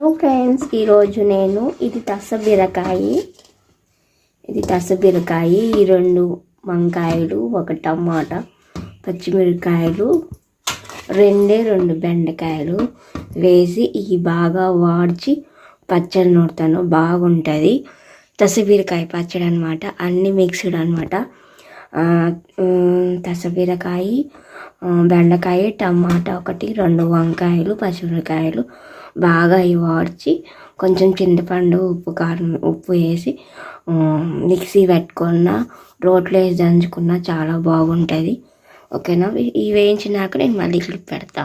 Hello friends ఈరోజు నేను ఇది తసబీరకాయ ఇది తసబీరకాయ ఈ రెండు వంకాయలు ఒక టమాటా పచ్చిమిరకాయలు రెండే రెండు బెండకాయలు వేసి ఇవి బాగా వాడ్చి పచ్చడి నూరుతాను. బాగుంటుంది. తసబీరకాయ పచ్చడి అనమాట అన్ని మిక్స్డ్ అనమాట దశబీరకాయ బెండకాయ టమాటా ఒకటి రెండు వంకాయలు పచ్చిమిరకాయలు బాగా ఇవి వాడ్చి కొంచెం చింతపండు ఉప్పు కారం ఉప్పు వేసి మిక్సీ పెట్టుకున్న రోట్లో వేసి దంచుకున్న చాలా బాగుంటుంది. ఓకేనా? ఇవి వేయించినాక నేను మళ్ళీ క్లిప్ పెడతా.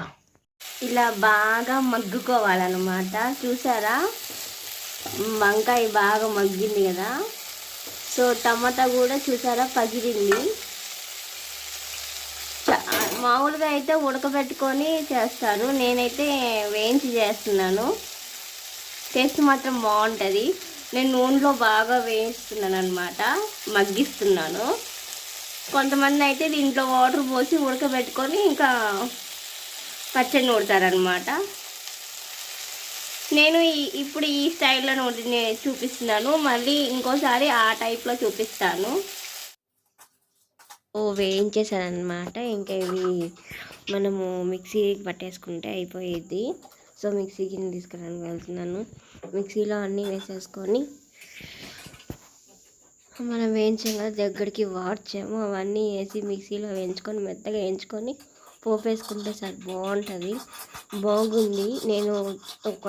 ఇలా బాగా మగ్గుకోవాలన్నమాట. చూసారా? వంకాయ బాగా మగ్గింది కదా? సో టమాటా కూడా చూసారా పగిలింది. మామూలుగా అయితే ఉడకబెట్టుకొని చేస్తారు నేనైతే వేయించి చేస్తున్నాను. టేస్ట్ మాత్రం బాగుంటుంది. నేను నూనెలో బాగా వేయిస్తున్నాను అనమాట మగ్గిస్తున్నాను. కొంతమంది అయితే దీంట్లో వాటర్ పోసి ఉడకబెట్టుకొని ఇంకా పచ్చడి నూడతారనమాట నేను ఈ- ఇప్పుడు ఈ స్టైల్లో చూపిస్తున్నాను. మళ్ళీ ఇంకోసారి ఆ టైప్లో చూపిస్తాను. ఓ వేయించేసాను ఇంకా ఇవి మనము మిక్సీ పట్టేసుకుంటే అయిపోయేది. సో మిక్సీకి తీసుకురానికి వెళ్తున్నాను. మిక్సీలో అన్నీ వేసేసుకొని మనం వేయించాం కదా దగ్గరికి వాడ్చాము. అవన్నీ వేసి మిక్సీలో వేయించుకొని మెత్తగా వేయించుకొని పోపు వేసుకుంటే సార్ బాగుంటుంది. బాగుంది. నేను ఒక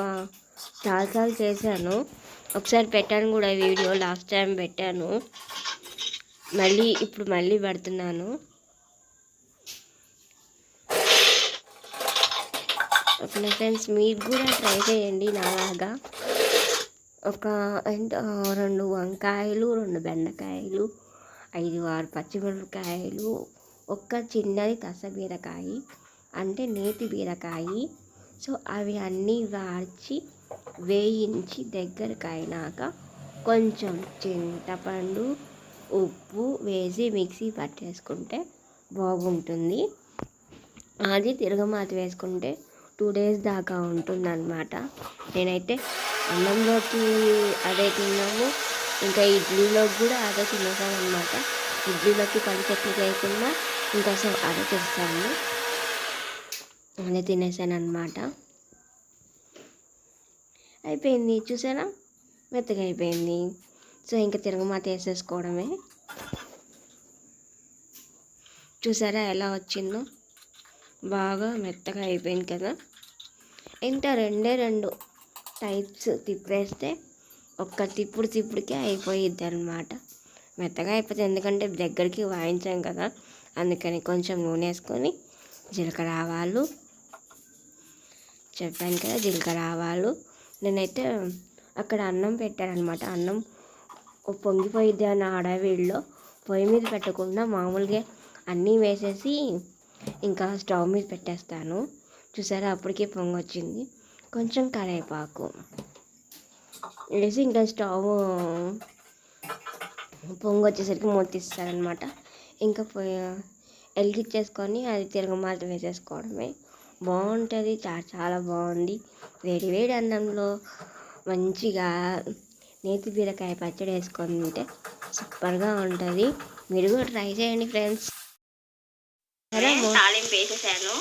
చాలాసార్లు చేశాను. ఒకసారి పెట్టాను కూడా వీడియో లాస్ట్ టైం పెట్టాను. మళ్ళీ ఇప్పుడు మళ్ళీ పెడుతున్నాను. ఓకే ఫ్రెండ్స్ మీరు కూడా ట్రై చేయండి నాలాగా. ఒక రెండు వంకాయలు రెండు బెండకాయలు ఐదు ఆరు పచ్చిమిరపకాయలు ఒక్క చిన్నది కసబీరకాయ అంటే నేతి బీరకాయ. సో అవి అన్నీ వార్చి వేయించి దగ్గరకు అయినాక కొంచెం చింతపండు ఉప్పు వేసి మిక్సీ పట్టేసుకుంటే బాగుంటుంది. అది తిరగమాత వేసుకుంటే టూ డేస్ దాకా ఉంటుందన్నమాట. నేనైతే అన్నంలోకి అదే తిన్నాము. ఇంకా ఇడ్లీలోకి కూడా అదే తినేసాను అనమాట ఇడ్లీలోకి పని చట్నీ ఇంకా సో అదే చేస్తాను అదే తినేసాను అనమాట అయిపోయింది చూసారా? మెత్తగా అయిపోయింది. సో ఇంకా తిరగమాత వేసేసుకోవడమే. చూసారా ఎలా వచ్చిందో? బాగా మెత్తగా అయిపోయింది కదా? ఇంత రెండే రెండు టైప్స్ తిప్పేస్తే ఒక్క తిప్పుడు తిప్పుడికే అయిపోయిద్ది అనమాట మెత్తగా అయిపోతుంది ఎందుకంటే దగ్గరికి వాయించాం కదా. అందుకని కొంచెం నూనె వేసుకొని జీలకర్ర ఆవాలు చెప్పాను కదా జీలకర్ర ఆవాలు. నేనైతే అక్కడ అన్నం పెట్టారనమాట అన్నం ఓ పొంగిపోయిద్ది అన్న హడావిడిలో పొయ్యి మీద పెట్టకుండా మామూలుగా అన్నీ వేసేసి ఇంకా స్టవ్ మీద పెట్టేస్తాను. చూసారా అప్పటికే పొంగి వచ్చింది కొంచెం కరేపాకు వేసి ఇంకా స్టవ్ పొంగి వచ్చేసరికి మూతిస్తారనమాట ఇంకా పొయ్యి వెలిగించేసుకొని అది తిరగమాత వేసేసుకోవడమే. బాగుంటుంది చాలా చాలా బాగుంది. వేడి వేడి అన్నంలో మంచిగా నేతి బీరకాయ పచ్చడి వేసుకొని తింటే సూపర్గా ఉంటుంది. మీరు కూడా ట్రై చేయండి ఫ్రెండ్స్. తాలింపు వేసేసాను.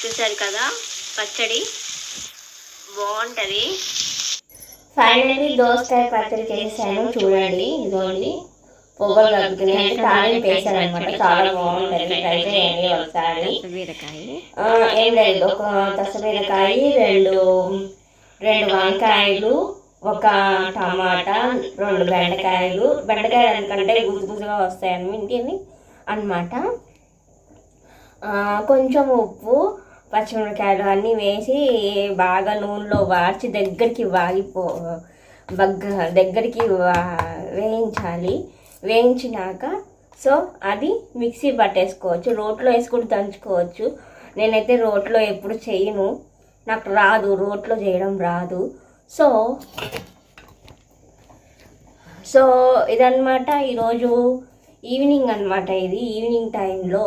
చూసారు కదా పచ్చడి. బాగుంటుంది. ఫైనల్లీ దోసకాయ పచ్చడి చేశాను చూడండి. ఇదిగోండి. పొగలు అంటే తాలింపు వేసాను అనమాట చాలా బాగుంటుంది. ట్రై చేయండి ఒకసారి ఏం లేదు. ఒక దసబీరకాయ రెండు రెండు వంకాయలు ఒక టమాటా రెండు బెండకాయలు. బెండకాయలు ఎందుకంటే గుజు గుజుగా వస్తాయని ఇంటిని అనమాట కొంచెం ఉప్పు పచ్చిమిరకాయలు అన్నీ వేసి బాగా నూనెలో వార్చి దగ్గరికి వాగిపో బగ్గ దగ్గరికి వా- వేయించాలి. వేయించినాక సో అది మిక్సీ పట్టేసుకోవచ్చు రోట్లో వేసి కూడా దంచుకోవచ్చు. నేనైతే రోట్లో ఎప్పుడు చేయను నాకు రాదు రోట్లో చేయడం రాదు. సో సో ఇదన్నమాట ఈరోజు ఈవినింగ్ అన్నమాట ఇది ఈవినింగ్ టైంలో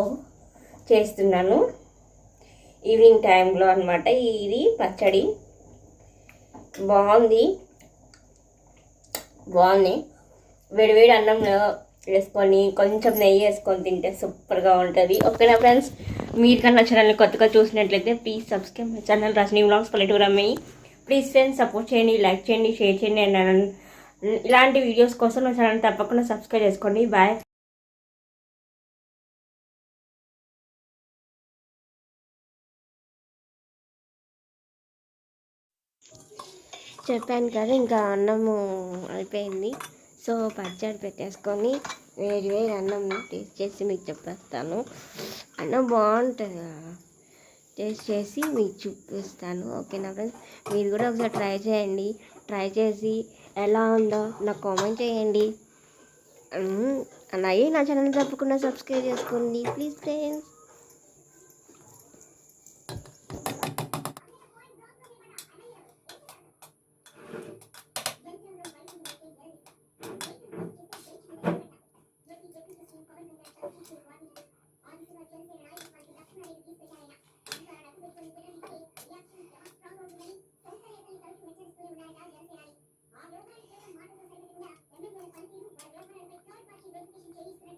చేస్తున్నాను. ఈవినింగ్ టైంలో అనమాట ఇది పచ్చడి. బాగుంది. బాగుంది. వేడివేడి అన్నంలో వేసుకొని కొంచెం నెయ్యి వేసుకొని తింటే సూపర్గా ఉంటుంది. ఓకేనా ఫ్రెండ్స్ మీరు కన్నా ఛానల్ని కొత్తగా చూసినట్లయితే please subscribe my channel Rajani vlogs పల్లెటూరు అమ్మాయి ప్లీజ్ ఫ్రెండ్స్ సపోర్ట్ చేయండి లైక్ చేయండి షేర్ చేయండి అండ్ ఇలాంటి వీడియోస్ కోసం నా ఛానల్ తప్పకుండా సబ్స్క్రైబ్ చేసుకోండి. బాయ్ చెప్పాను కదా ఇంకా అన్నము అయిపోయింది. సో పచ్చడి పెట్టేసుకొని వేరు వేరు అన్నం టేస్ట్ చేసి మీకు చెప్పేస్తాను. అన్నం బాగుంటుంది? టేస్ట్ చేసి మీకు చూపిస్తాను. ఓకేనా ఫ్రెండ్స్ మీరు కూడా ఒకసారి ట్రై చేయండి. ట్రై చేసి ఎలా ఉందో నాకు కామెంట్ చేయండి. అలాగే నా ఛానల్ తప్పకుండా సబ్స్క్రైబ్ చేసుకోండి. ప్లీజ్ ఫ్రెండ్స్ ఆ లోకల్ మాట సరిగ్గా ఎమ్మెల్యే పనితీరు వారి లోకల్ పార్టీ వెరిఫికేషన్ చేయిస్తున్నారు